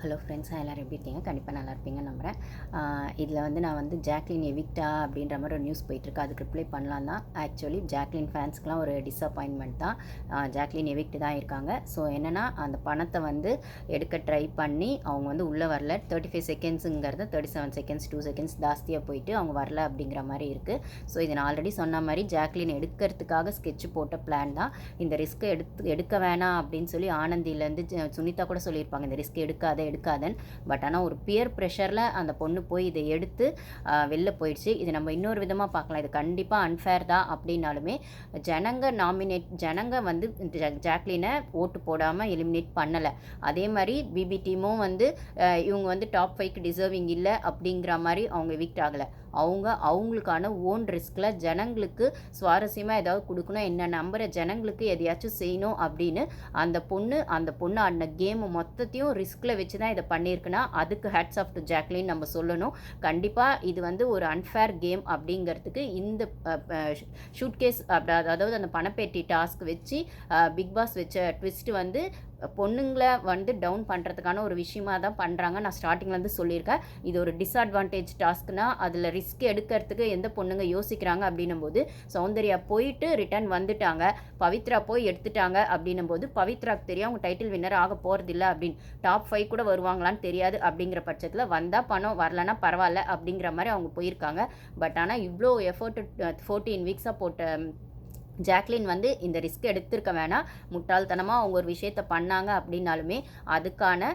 Hello friends எல்லோரும் எப்படி இருக்கீங்க? கண்டிப்பாக நல்லா இருப்பீங்க நம்புகிறேன் இதில் வந்து நான் வந்து ஜாக்லின் எவிக்டா அப்படின்ற மாதிரி ஒரு நியூஸ் போயிட்டுருக்கு. அதுக்கு ரிப்ளை பண்ணலாம் தான். ஆக்சுவலி ஜாக்லின் ஃபேன்ஸ்க்குலாம் ஒரு டிஸப்பாயின்மெண்ட் தான். ஜாக்லின் எவிக்ட் தான் இருக்காங்க. ஸோ என்னென்னா அந்த பணத்தை வந்து எடுக்க ட்ரை பண்ணி அவங்க வந்து உள்ளே வரல. Thirty five செகண்ட்ஸுங்கிறது thirty seven seconds two seconds ஜாஸ்தியாக போயிட்டு அவங்க வரல அப்படிங்கிற மாதிரி இருக்குது ஸோ இதை நான் ஆல்ரெடி சொன்ன மாதிரி ஜாக்லின் எடுக்கிறதுக்காக ஸ்கெட்ச் போட்ட பிளான் தான். இந்த ரிஸ்க்கை எடுத்து எடுக்க வேணாம் அப்படின்னு சொல்லி ஆனந்திலேருந்து சுனிதா கூட சொல்லியிருப்பாங்க இந்த ரிஸ்க் எடுக்காதே எடுக்காதன் பட் ஆனால் ஒரு பியர் ப்ரெஷரில் அந்த பொண்ணு போய் இதை எடுத்து வெளில போயிடுச்சு. இது நம்ம இன்னொரு விதமாக பார்க்கலாம். இது கண்டிப்பாக அன்ஃபேர் தான் அப்படின்னாலுமே ஜனங்க நாமினேட் ஜனங்க வந்து ஜாக்லினை ஓட்டு போடாமல் எலிமினேட் பண்ணலை. அதே மாதிரி பிபி டீமும் வந்து இவங்க வந்து டாப் ஃபைவ்க்கு டிசர்விங் இல்லை அப்படிங்கிற மாதிரி அவங்க விக்ட் ஆகலை. அவங்க அவங்களுக்கான ஓன் ரிஸ்கில் ஜனங்களுக்கு சுவாரஸ்யமாக ஏதாவது கொடுக்கணும். என்ன நம்புகிற ஜனங்களுக்கு எதையாச்சும் செய்யணும் அப்படின்னு அந்த பொண்ணு அந்த பொண்ணு ஆடின கேமை மொத்தத்தையும் ரிஸ்கில் வச்சு தான் இதை பண்ணியிருக்குன்னா அதுக்கு ஹேட்ஸ் ஆஃப் டு ஜாக்லின் நம்ம சொல்லணும். கண்டிப்பாக இது வந்து ஒரு அன்ஃபேர் கேம் அப்படிங்கிறதுக்கு இந்த ஷூட் கேஸ் அதாவது அந்த பணப்பேட்டி டாஸ்க் வச்சு பிக் பாஸ் வச்ச ட்விஸ்ட் வந்து பொண்ணுங்களை வந்து டவுன் பண்ணுறதுக்கான ஒரு விஷயமா தான் பண்ணுறாங்க நான் ஸ்டார்டிங்லேருந்து சொல்லியிருக்கேன். இது ஒரு டிஸ்அட்வான்டேஜ் டாஸ்க்னா அதில் ரிஸ்க் எடுக்கிறதுக்கு எந்த பொண்ணுங்க யோசிக்கிறாங்க அப்படின்னும் போது சௌந்தர்யா போயிட்டு ரிட்டர்ன் வந்துட்டாங்க. பவித்ரா போய் எடுத்துட்டாங்க அப்படின்னும் போது பவித்ராக்கு தெரியும் அவங்க டைட்டில் வின்னர் ஆக போகிறதில்ல அப்படின்னு. டாப் ஃபைவ் கூட வருவாங்களான்னு தெரியாது அப்படிங்கிற பட்சத்தில் வந்தால் பணம் வரலன்னா பரவாயில்ல அப்படிங்கிற மாதிரி அவங்க போயிருக்காங்க. பட் ஆனால் இவ்வளோ எஃபோர்ட் ஃபோர்டீன் வீக்ஸாக போட்ட ஜாக்லின் வந்து இந்த ரிஸ்க் எடுத்திருக்க வேணாம். முட்டாள்தனமாக அவங்க ஒரு விஷயத்த பண்ணாங்க அப்படின்னாலுமே அதுக்கான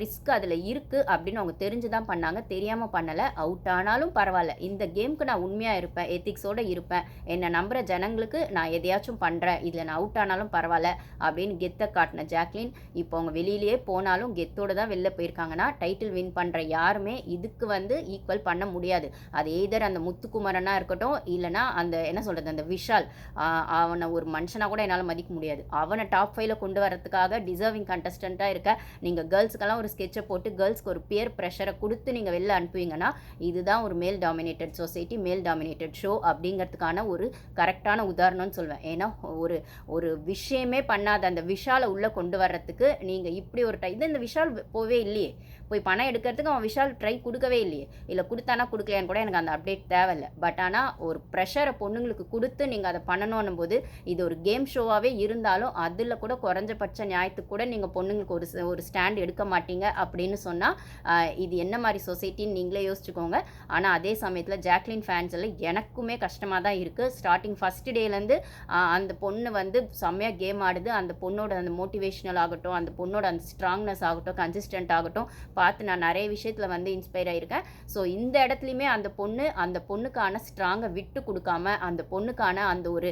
ரிஸ்க் அதில் இருக்குது அப்படின்னு அவங்க தெரிஞ்சு தான் பண்ணாங்க. தெரியாமல் பண்ணலை. அவுட் ஆனாலும் பரவாயில்ல. இந்த கேமுக்கு நான் உண்மையாக இருப்பேன். எத்திக்ஸோடு இருப்பேன். என்னை நம்புகிற ஜனங்களுக்கு நான் எதையாச்சும் பண்ணுறேன் இதில் நான் அவுட் ஆனாலும் பரவாயில்ல அப்படின்னு கெத்தை காட்டின ஜாக்லின் இப்போ அவங்க வெளியிலேயே போனாலும் கெத்தோடு தான் வெளில போயிருக்காங்கன்னா டைட்டில் வின் பண்ணுற யாருமே இதுக்கு வந்து ஈக்குவல் பண்ண முடியாது. அது எய்தர் அந்த முத்துக்குமரனாக இருக்கட்டும் இல்லைனா அந்த என்ன சொல்கிறது அந்த விஷால் அவனை ஒரு மனுஷனாக கூட என்னால் மதிக்க முடியாது. அவனை டாப் ஃபைவ்ல கொண்டு வரதுக்காக டிசர்விங் கண்டஸ்டண்ட்டாக இருக்க நீங்கள் கேர்ள்ஸ்க்கெல்லாம் ஒரு ஸ்கெட்சை போட்டு கேர்ள்ஸ்க்கு ஒரு பியர் ப்ரெஷரை கொடுத்து நீங்கள் வெளில அனுப்புவீங்கன்னா இதுதான் ஒரு male dominated society male dominated show அப்படிங்கிறதுக்கான ஒரு கரெக்டான உதாரணம்னு சொல்வேன். ஏன்னா ஒரு ஒரு விஷயமே பண்ணாத அந்த விஷாலை உள்ளே கொண்டு வர்றதுக்கு நீங்கள் இப்படி ஒரு டை இது இந்த விஷால் போவே இல்லையே. போய் பணம் எடுக்கிறதுக்கு அவன் விஷால் ட்ரை கொடுக்கவே இல்லையே. இல்லை கொடுத்தானா கொடுக்கலையான்னு கூட எனக்கு அந்த அப்டேட் தேவையில்லை. பட் ஆனால் ஒரு ப்ரெஷரை பொண்ணுங்களுக்கு கொடுத்து நீங்கள் அதை பண்ணணும் போது இது ஒரு கேம் ஷோவாகவே இருந்தாலும் அதில் கூட குறைஞ்சபட்ச நியாயத்துக்கு கூட நீங்கள் பொண்ணுங்களுக்கு ஒரு ஒரு ஸ்டாண்ட் எடுக்க மாட்டீங்க அப்படின்னு சொன்னால் இது என்ன மாதிரி சொசைட்டின்னு நீங்களே யோசிச்சுக்கோங்க. ஆனால் அதே சமயத்தில் ஜாக்லின் ஃபேன்ஸ் எல்லாம் எனக்குமே கஷ்டமாக தான் இருக்குது ஸ்டார்டிங் ஃபஸ்ட் டேலேருந்து அந்த பொண்ணு வந்து செம்மையாக கேம் ஆடுது. அந்த பொண்ணோட அந்த மோட்டிவேஷனல் ஆகட்டும் அந்த பொண்ணோட அந்த ஸ்ட்ராங்னஸ் ஆகட்டும் கன்சிஸ்டன்ட் ஆகட்டும். பார்த்து நான் நிறைய விஷயத்தில் வந்து இன்ஸ்பயர் ஆகியிருக்கேன் ஸோ இந்த இடத்துலையுமே அந்த பொண்ணு அந்த பொண்ணுக்கான ஸ்ட்ராங்கை விட்டு கொடுக்காம அந்த பொண்ணுக்கான அந்த ஒரு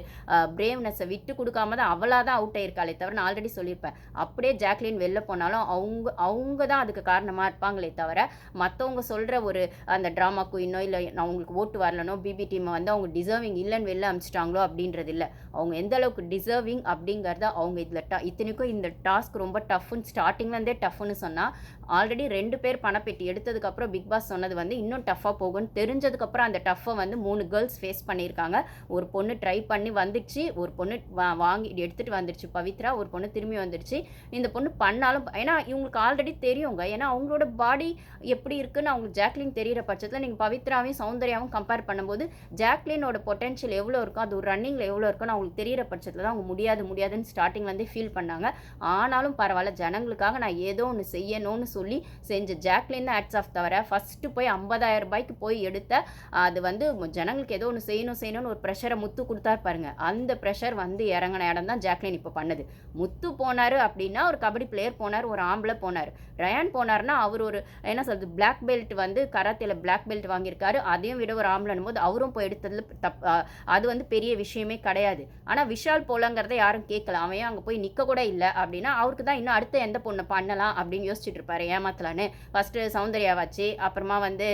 பிரேவ்னஸை விட்டு கொடுக்காம தான் அவளாக தான் அவுட் ஆயிருக்காளே தவிர நான் ஆல்ரெடி சொல்லியிருப்பேன். அப்படியே ஜாக்லின் வெளில போனாலும் அவங்க அவங்க தான் அதுக்கு காரணமாக இருப்பாங்களே தவிர மற்றவங்க சொல்கிற ஒரு அந்த ட்ராமா குயினோ இல்லை அவங்களுக்கு ஓட்டு வரலனோ பிபி டீமை வந்து அவங்க டிசர்விங் இல்லைன்னு வெளில அமிச்சிட்டாங்களோ அப்படின்றது இல்லை. அவங்க எந்த அளவுக்கு டிசர்விங் அப்படிங்கிறத அவங்க இதில் ட இத்தனைக்கும் இந்த டாஸ்க் ரொம்ப டஃப்னு ஸ்டார்டிங்லேருந்தே டஃப்னு சொன்னால் ஆல்ரெடி ரெண்டு பேர் பணப்பெட்டி எடுத்ததுக்கப்புறம் பிக் பாஸ் சொன்னது வந்து இன்னும் டஃப்பாக போகும்னு தெரிஞ்சதுக்கப்புறம் அந்த டஃப்பை வந்து மூணு கேர்ள்ஸ் ஃபேஸ் பண்ணியிருக்காங்க. ஒரு பொண்ணு ட்ரை பண்ணி வந்துடுச்சு ஒரு பொண்ணு வா வாங்கி எடுத்துகிட்டு வந்துடுச்சு பவித்ரா ஒரு பொண்ணு திரும்பி வந்துடுச்சு. இந்த பொண்ணு பண்ணாலும் ஏன்னா இவங்களுக்கு ஆல்ரெடி தெரியுங்க. ஏன்னா அவங்களோட பாடி எப்படி இருக்குன்னு அவங்களுக்கு ஜாக்லின் தெரியிற பட்சத்தில் நீங்கள் பவித்ராவையும் சௌந்தர்யாவும் கம்பேர் பண்ணும்போது ஜாக்லினோட பொட்டென்ஷியல் எவ்வளோ இருக்கும் அது ஒரு ரன்னிங்கில் எவ்வளோ இருக்குன்னு அவங்களுக்கு தெரியிற பட்சத்தில் தான் அவங்க முடியாது முடியாதுன்னு ஸ்டார்டிங்லேருந்தே ஃபீல் பண்ணாங்க. ஆனாலும் பரவாயில்ல ஜனங்களுக்காக நான் ஏதோ ஒன்று செய்யணும்னு சொல்லி செஞ்ச ஜாக்லின் தான் ஆட்ஸ் ஆஃப் தவிர ஃபஸ்ட்டு போய் 50000 ரூபாய்க்கு போய் எடுத்த அது வந்து ஜனங்களுக்கு ஏதோ ஒன்று செய்யணும் செய்யணும்னு ஒரு ப்ரெஷரை முத்து கொடுத்தாரு பாருங்க. அந்த ப்ரெஷர் வந்து இறங்கின இடம் தான் ஜாக்லின் இப்போ பண்ணுது. முத்து போனார் அப்படின்னா ஒரு கபடி பிளேயர் போனார் ஒரு ஆம்பளை போனார். ரயான் போனார்னா அவர் ஒரு என்ன சொல்றது பிளாக் பெல்ட் வந்து கராத்தேல பிளாக் பெல்ட் வாங்கியிருக்காரு. அதையும் விட ஒரு ஆம்பளைன்னு போது அவரும் போய் எடுத்ததில் தப் அது வந்து பெரிய விஷயமே கிடையாது. ஆனால் விஷால் போலங்கிறத யாரும் கேட்கல. அவன் அங்கே போய் நிற்க கூட இல்லை அப்படின்னா அவருக்கு தான் இன்னும் அடுத்த எந்த பொண்ணை பண்ணலாம் அப்படின்னு யோசிச்சுட்டு இருப்பாரு ஏமாத்தலான்னு ஃபஸ்ட்டு சௌந்தர்யா வச்சு அப்புறமா வந்து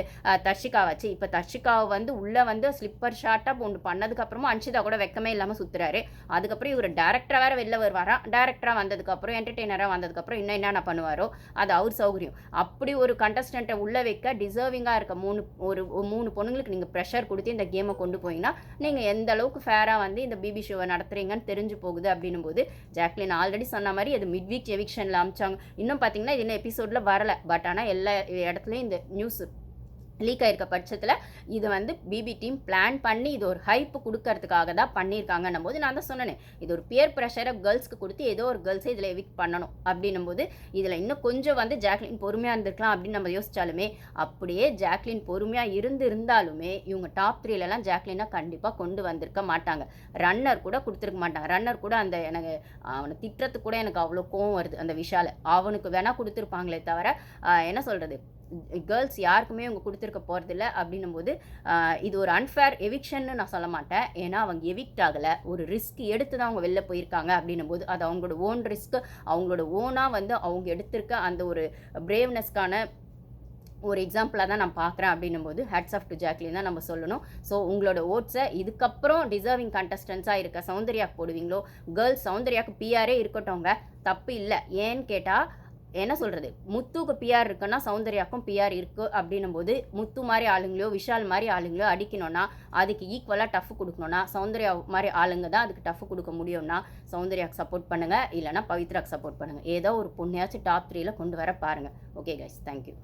தர்ஷிகா வச்சு. இப்போ தர்ஷிகாவை வந்து உள்ளே வந்து ஸ்லிப்பர் ஷார்ட்டாக ஒன்று பண்ணதுக்கப்புறமா அன்ஷிதா கூட வெக்கமே இல்லாமல் சுற்றுறாரு அதுக்கப்புறம் இவர் டேரக்டராக வேறு வெளில வருவாரா? டேரக்டராக வந்ததுக்கப்புறம் என்டர்டெய்னராக வந்ததுக்கப்புறம் இன்னும் என்னென்ன பண்ணுவாரோ? அது அவர் சௌகரியம். அப்படி ஒரு கண்டஸ்டண்ட்டை உள்ளே வைக்க டிசர்விங்காக இருக்க மூணு ஒரு மூணு பொண்ணுங்களுக்கு நீங்கள் ப்ரெஷர் கொடுத்து இந்த கேமை கொண்டு போயிங்கன்னா நீங்கள் எந்த அளவுக்கு ஃபேராக வந்து இந்த பிபி ஷோவை நடத்துறீங்கன்னு தெரிஞ்சு போகுது அப்படின்னும் போது ஜாக்லின் ஆல்ரெடி சொன்ன மாதிரி அது மிட் வீக் எவிக்ஷனில் அமிச்சாங்க. இன்னும் பார்த்தீங்கன்னா இது என்ன எபிசோடில் வரல. பட் ஆனால் எல்லா இடத்துலையும் இந்த நியூஸ் லீக் ஆயிருக்க பட்சத்தில் இது வந்து பிபி டீம் பிளான் பண்ணி இது ஒரு ஹைப் கொடுக்கறதுக்காக தான் பண்ணியிருக்காங்கன்னும் போது நான் தான் சொன்னேன் இது ஒரு பியர் ப்ரெஷரை கேர்ள்ஸ்க்கு கொடுத்து ஏதோ ஒரு கேர்ள்ஸை இதில் எவிக் பண்ணணும் அப்படின்னும் போது இதில் இன்னும் கொஞ்சம் வந்து ஜாக்லின் பொறுமையாக இருந்திருக்கலாம் அப்படின்னு நம்ம யோசிச்சாலுமே அப்படியே ஜாக்லின் பொறுமையாக இருந்து இருந்தாலுமே இவங்க டாப் த்ரீலலாம் ஜாக்லினாக கண்டிப்பாக கொண்டு வந்திருக்க மாட்டாங்க. ரன்னர் கூட கொடுத்துருக்க மாட்டாங்க ரன்னர் கூட அந்த எனக்கு அவனை திட்டுறதுக்கு கூட எனக்கு அவ்வளோ கோவம் வருது அந்த விஷால. அவனுக்கு வேணால் கொடுத்துருப்பாங்களே தவிர என்ன சொல்கிறது கேர்ள்ஸ் யாருக்குமே அவங்க கொடுத்துருக்க போகிறதில்ல அப்படின்னும் போது இது ஒரு அன்ஃபேர் எவிக்ஷன்னு நான் சொல்ல மாட்டேன். ஏன்னா அவங்க எவிக்ட் ஆகலை. ஒரு ரிஸ்க் எடுத்து தான் அவங்க வெளில போயிருக்காங்க அப்படின்னும் போது அது அவங்களோட ஓன் ரிஸ்க் அவங்களோட ஓனாக வந்து அவங்க எடுத்திருக்க அந்த ஒரு பிரேவ்னஸ்க்கான ஒரு எக்ஸாம்பிளாக தான் நான் பார்க்குறேன் அப்படின்னும் போது ஹேட்ஸ் ஆஃப் டு ஜாக்லின் தான் நம்ம சொல்லணும். ஸோ உங்களோட ஓட்ஸை இதுக்கப்புறம் டிசர்விங் கண்டஸ்டன்ஸாக இருக்க சௌந்தர்யாக்கு போடுவீங்களோ? கேர்ள்ஸ் சௌந்தர்யாவுக்கு பிஆரே இருக்கட்டும்ங்க. தப்பு இல்லை. ஏன்னு கேட்டால் என்ன சொல்கிறது முத்துக்கு பிஆர் இருக்குன்னா சௌந்தர்யாக்கும் பிஆர் இருக்குது அப்படின்னும் போது முத்து மாதிரி ஆளுங்களையோ விஷால் மாதிரி ஆளுங்களையோ அடிக்கணும்னா அதுக்கு ஈக்குவலாக டஃப் கொடுக்கணும்னா சௌந்தர்யா மாதிரி ஆளுங்க தான் அதுக்கு டஃப் கொடுக்க முடியும்னா சௌந்தர்யாவுக்கு சப்போர்ட் பண்ணுங்கள் இல்லைனா பவித்ராக்கு சப்போர்ட் பண்ணுங்கள் ஏதோ ஒரு பொண்ணையாச்சும் டாப் த்ரீயில் கொண்டு வர பாருங்கள் ஓகே கைஸ் தேங்க்யூ